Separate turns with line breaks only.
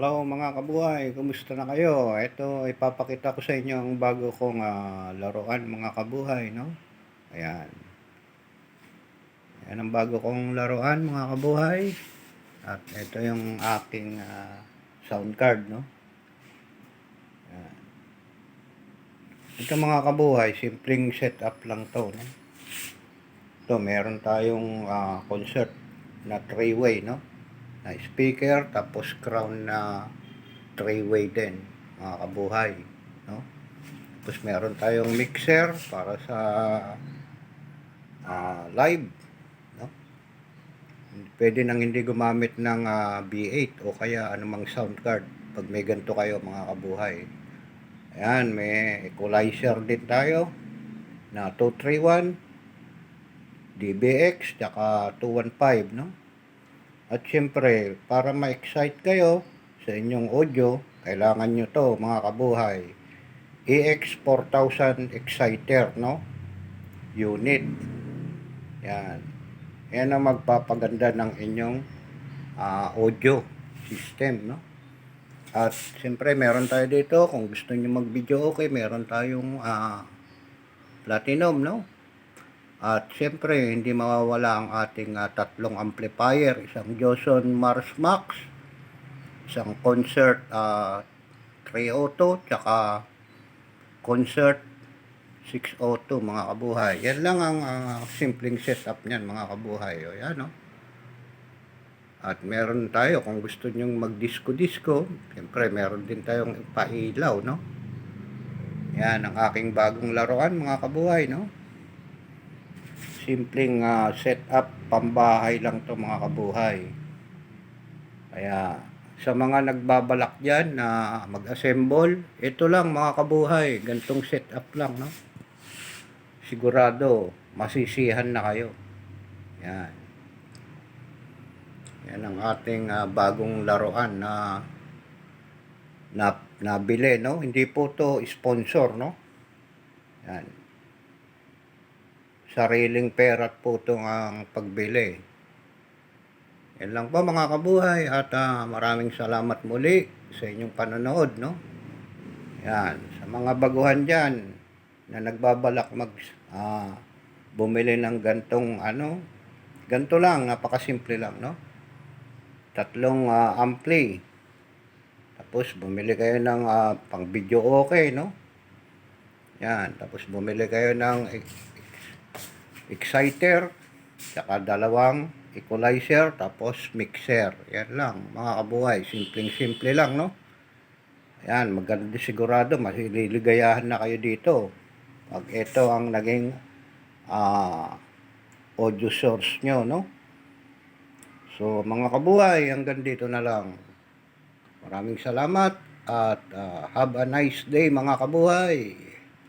Hello mga kabuhay, kumusta na kayo? Ito, ipapakita ko sa inyo ang bago kong ah, laruan mga kabuhay, no? Ayan. Ayan ang bago kong laruan mga kabuhay. At ito yung aking ah, sound card, no? Ayan. Ito mga kabuhay, simpleng setup lang to, no? Ito, meron tayong ah, concert na three-way, no? Na speaker tapos crown na three-way din mga kabuhay no? Tapos meron tayong mixer para sa ah, live no? Pwede nang hindi gumamit ng ah, B8 o kaya anumang sound card pag may ganito kayo mga kabuhay. Ayan may equalizer din tayo na 231 DBX tsaka 215 no at syempre, para ma-excite kayo sa inyong audio, kailangan nyo to mga kabuhay. EX4000 Exciter, no? Unit. Yan. Yan ang magpapaganda ng inyong ah, audio system, no? At syempre, meron tayo dito, kung gusto nyo mag-video okay, meron tayong ah, platinum, no? At siyempre, hindi mawawala ang ating ah, tatlong amplifier. Isang Johnson Mars Max, isang Concert uh, 302, tsaka Concert 602 mga kabuhay. Yan lang ang ah, simpleng setup niyan mga kabuhay. O yan, no? At meron tayo, kung gusto nyong mag-disco-disco, siyempre meron din tayong pailaw, no? Yan ang aking bagong laruan mga kabuhay, no? Simpleng ah, setup pambahay lang to mga kabuhay. Kaya sa mga nagbabalak dyan na mag-assemble, ito lang mga kabuhay, gantong setup lang, no? Sigurado, masisihan na kayo. Yan. Yan ang ating ah, bagong laruan na na nabili, no? Hindi po to sponsor, no? Yan sariling perat po itong ang pagbili. Yan lang po mga kabuhay at ah, maraming salamat muli sa inyong panonood. No? Yan, sa mga baguhan dyan na nagbabalak mag ah, bumili ng gantong ano, ganto lang, napakasimple lang. No? Tatlong ah, ampli. Tapos bumili kayo ng ah, pang video okay, no? Yan, tapos bumili kayo ng exciter, saka dalawang equalizer, tapos mixer. Yan lang, mga kabuhay. Simpleng-simple lang, no? Yan, maganda sigurado, masililigayahan na kayo dito. Pag ito ang naging ah, audio source nyo, no? So, mga kabuhay, hanggang dito na lang. Maraming salamat at ah, have a nice day, mga kabuhay.